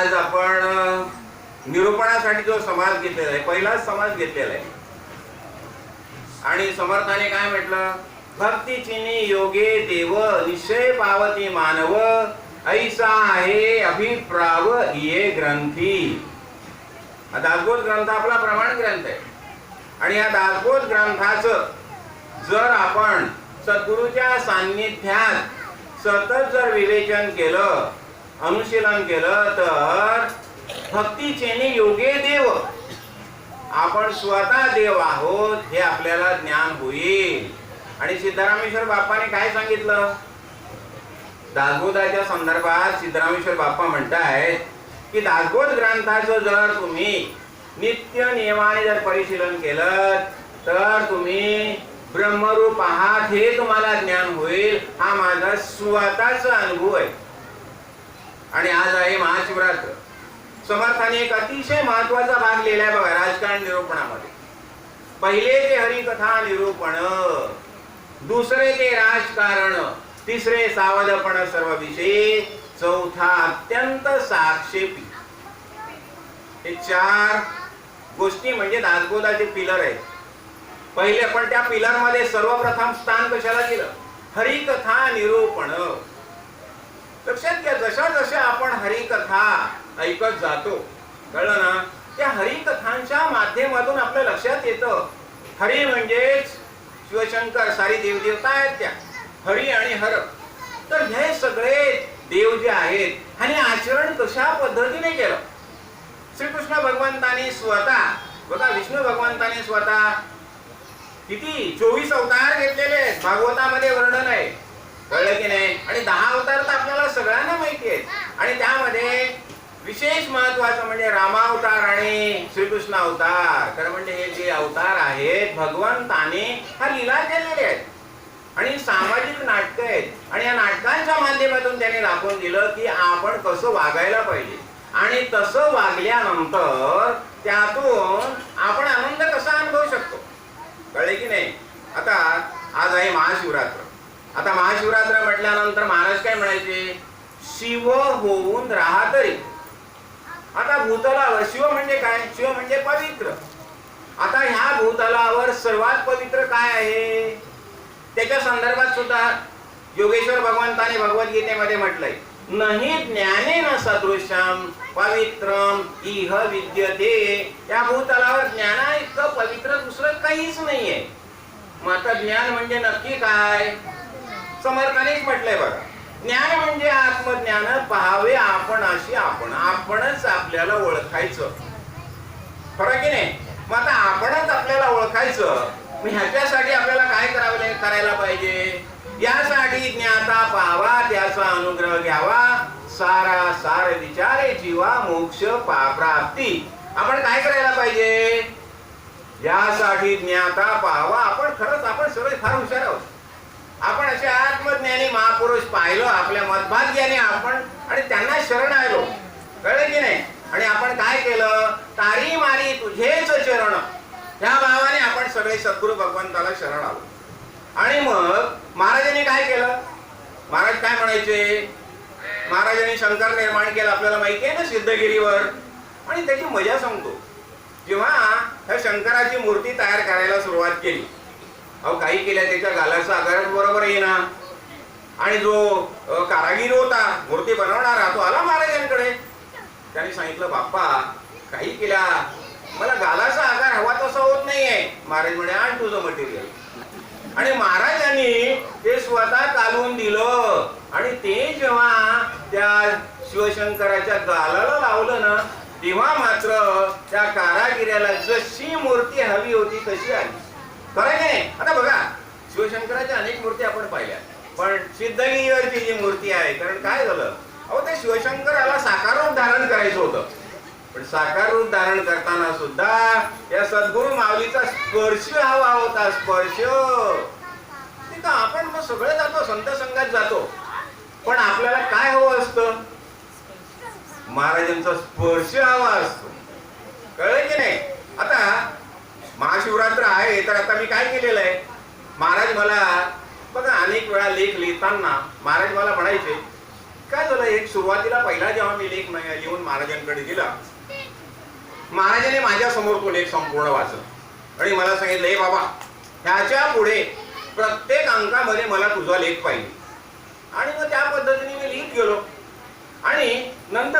आज आपण निरूपणासाठी जो समाज घेतलेला आहे पहिलाच समाज घेतलेला आहे. आणि समर्थाने काय म्हटलं? भक्तीचिनी योगे देव निश्चय पावती मानव ऐसा आहे अभिप्राव ये ग्रंथी. हा दासबोध ग्रंथ आपला प्रमाण ग्रंथ आहे. आणि या दासबोध ग्रंथाचं जर आपण सद्गुरूच्या सान्निध्यात सतत जर विवेचन केलं अनुशीलन केलं तर भक्तीचे योगे देव. आपण स्वतः देव आहोत हे आपल्याला ज्ञान होईल. आणि सिद्धरामेश्वर बाप्पाने काय सांगितलं? दासबोधाच्या संदर्भात सिद्धरामेश्वर बाप्पा म्हणतायत की दासबोध ग्रंथाचं जर तुम्ही नित्य नियमाने जर परिशीलन केलं तर तुम्ही ब्रह्मरूप आहात हे तुम्हाला ज्ञान होईल. हा माझा स्वतःचा अनुभव आहे. आणि आज आहे महाशिवरात्र. समर्थाने एक अतिशय महत्त्वाचा भाग लिहिलाय बघा राजकारण निरूपणामध्ये. पहिले ते हरिकथा निरूपण दुसरे ते राजकारण तिसरे सावधपण सर्व विषयी चौथा अत्यंत साक्षेपी हे चार गोष्टी म्हणजे दासबोधाचे पिलर आहेत. पहिले पण त्या पिलरमध्ये सर्वप्रथम स्थान कशाला दिलं? हरिकथा निरूपण. लक्षात घ्या जशा जशा आपण हरिकथा ऐकत जातो कळलं ना? त्या हरिकथांच्या माध्यमातून आपल्या लक्षात येतं हरी म्हणजेच शिवशंकर सारी देवदेवता आहेत त्या हरी आणि हर. तर हे सगळे देव जे आहेत आणि आचरण कशा पद्धतीने केलं? श्रीकृष्ण भगवंताने स्वतः बघा विष्णू भगवंताने स्वतः किती चोवीस अवतार घेतलेले आहेत भागवतामध्ये वर्णन आहे. कळलं की नाही? आणि दहा अवतार तर आपल्याला सगळ्यांना माहिती आहेत. आणि त्यामध्ये विशेष महत्वाचं म्हणजे रामावतार आणि श्रीकृष्ण अवतार. तर म्हणजे हे जे अवतार आहेत भगवंताने हा लीला केलेले आहेत. आणि सामाजिक नाटकं आहेत. आणि या नाटकांच्या माध्यमातून त्याने दाखवून दिलं की आपण कसं वागायला पाहिजे. आणि तसं वागल्यानंतर त्यातून आपण आनंद कसा अनुभवू शकतो? कळले की नाही? आता आज आहे महाशिवरात्र. आता महाशिवरात्र म्हटल्यानंतर महाराज काय म्हणायचे? शिव होऊन राहा तरी. आता भूतलावर शिव म्हणजे काय? शिव म्हणजे पवित्र. आता ह्या भूतलावर सर्वात पवित्र काय आहे? त्याच्या संदर्भात सुद्धा योगेश्वर भगवंताने भगवद्गीतेमध्ये म्हटलंय नाही ज्ञाने न सदृश्यम पवित्रम इह विद्यते. या भूतलावर ज्ञाना इतकं पवित्र दुसरं काहीच नाहीये. मग आता ज्ञान म्हणजे नक्की काय? समर्थानेच म्हटलंय बघा. ज्ञान म्हणजे आत्मज्ञान पहावे आपण अशी आपण. आपणच आपल्याला ओळखायचं. खरं की नाही? मग आता आपणच आपल्याला ओळखायचं. मग ह्याच्यासाठी आपल्याला काय करावे करायला पाहिजे? यासाठी ज्ञाता पाहावा त्याचा अनुग्रह घ्यावा. सारा सार विचारे जीवा मोक्ष पा- प्राप्ती. आपण काय करायला पाहिजे? यासाठी ज्ञाता पाहावा आपण खरंच आपण सगळे फार हुशार आहोत. आपण असे आत्मज्ञानी महापुरुष पाहिलो आपल्या मतभाग्याने आपण आणि त्यांना शरण आलो. कळलं की नाही? आणि आपण काय केलं? तारी मारी तुझेच चरण ह्या भावाने आपण सगळे सद्गुरू भगवंताला शरण आलो. आणि मग महाराजांनी काय केलं? महाराज काय म्हणायचे? महाराजांनी शंकर निर्माण केलं आपल्याला माहिती आहे ना सिद्धगिरीवर? आणि त्याची मजा सांगतो. जेव्हा ह्या शंकराची मूर्ती तयार करायला सुरुवात केली अहो काही केल्या त्याच्या गालाचा आकार बरोबर येणार आणि जो कारागीर होता मूर्ती बनवणारा तो आला महाराजांकडे. त्याने सांगितलं बाप्पा काही केला मला गालाचा आकार हवा तसा होत नाहीये. महाराज म्हणे आण तुझं मटेरियल आणि महाराजांनी ते स्वतः कालवून दिलं. आणि ते जेव्हा त्या शिवशंकराच्या गालाला लावलं ना तेव्हा मात्र त्या कारागिऱ्याला जशी मूर्ती हवी होती तशी आली. खरं नाही? आता बघा शिवशंकराच्या अनेक मूर्ती आपण पाहिल्या. पण सिद्धगिरीवरची जी मूर्ती आहे कारण काय झालं? अहो ते शिवशंकराला साकार रूप धारण करायचं होतं. पण साकार रूप धारण करताना सुद्धा या सद्गुरु माऊलीचा स्पर्श हवा होता स्पर्श. तिथं आपण मग सगळे जातो संत संघात जातो. पण आपल्याला काय हवं असतं? महाराजांचा स्पर्श हवा असतो. कळलं की नाही? आता महाशिवरात्र आहे तर आता मी काय केलेलं आहे? महाराज मला बघा अनेक वेळा लेख लिहिताना महाराज मला म्हणायचे काय झालं? एक सुरुवातीला पहिला जेव्हा मी लेख म- लिहून महाराजांकडे दिला महाराजांनी माझ्यासमोर तो लेख संपूर्ण वाचला. आणि मला सांगितलं हे बाबा ह्याच्या पुढे प्रत्येक अंकामध्ये मला तुझा लेख पाहिजे. आणि मग त्या पद्धतीने मी लिहित गेलो. आणि नंतर